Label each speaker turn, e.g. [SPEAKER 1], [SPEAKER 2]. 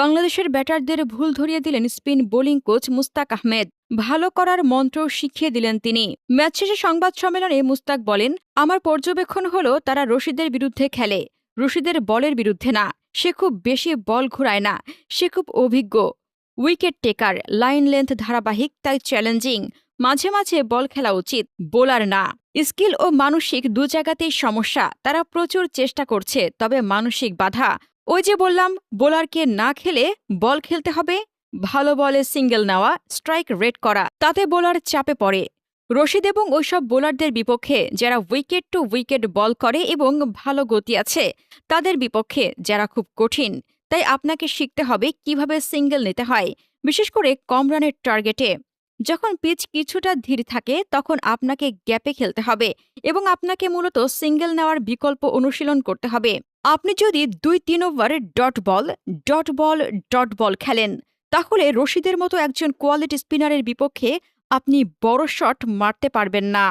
[SPEAKER 1] বাংলাদেশের ব্যাটারদের ভুল ধরিয়ে দিলেন spin bowling coach Mushtaq Ahmed. ভালো করার মন্ত্র শিখিয়ে দিলেন তিনি। ম্যাচ শেষে সংবাদ সম্মেলনে মুস্তাক বলেন, আমার পর্যবেক্ষণ হলো তারা রশিদের বিরুদ্ধে খেলে, রশিদের বলের বিরুদ্ধে না। সে খুব বেশি বল ঘুরায় না, সে খুব অভিজ্ঞ। উইকেট টেকার, লাইন লেন্থ ধারাবাহিক, তাই চ্যালেঞ্জিং। মাঝে মাঝে বল খেলা উচিত, বোলার না। স্কিল ও মানসিক দু জায়গাতেই সমস্যা, তারা প্রচুর চেষ্টা করছে, তবে মানসিক বাধা। ওই যে বললাম, বোলারকে না খেলে বল খেলতে হবে। ভালো বলে সিঙ্গেল নেওয়া, স্ট্রাইক রেট করা, তাতে বোলার চাপে পড়ে। রশিদ এবং ওইসব বোলারদের বিপক্ষে যারা উইকেট টু উইকেট বল করে এবং ভালো গতি আছে, তাদের বিপক্ষে যারা খুব কঠিন, তাই আপনাকে শিখতে হবে কীভাবে সিঙ্গেল নিতে হয়, বিশেষ করে কম রানের টার্গেটে। যখন পিচ কিছুটা ধীর থাকে, তখন আপনাকে গ্যাপে খেলতে হবে এবং আপনাকে মূলত সিঙ্গেল নেওয়ার বিকল্প অনুশীলন করতে হবে। আপনি যদি দুই তিন ওভারে dot ball dot ball dot ball খেলেন, তাহলে রশিদের মতো একজন কোয়ালিটি স্পিনারের বিপক্ষে আপনি বড় শট মারতে পারবেন না।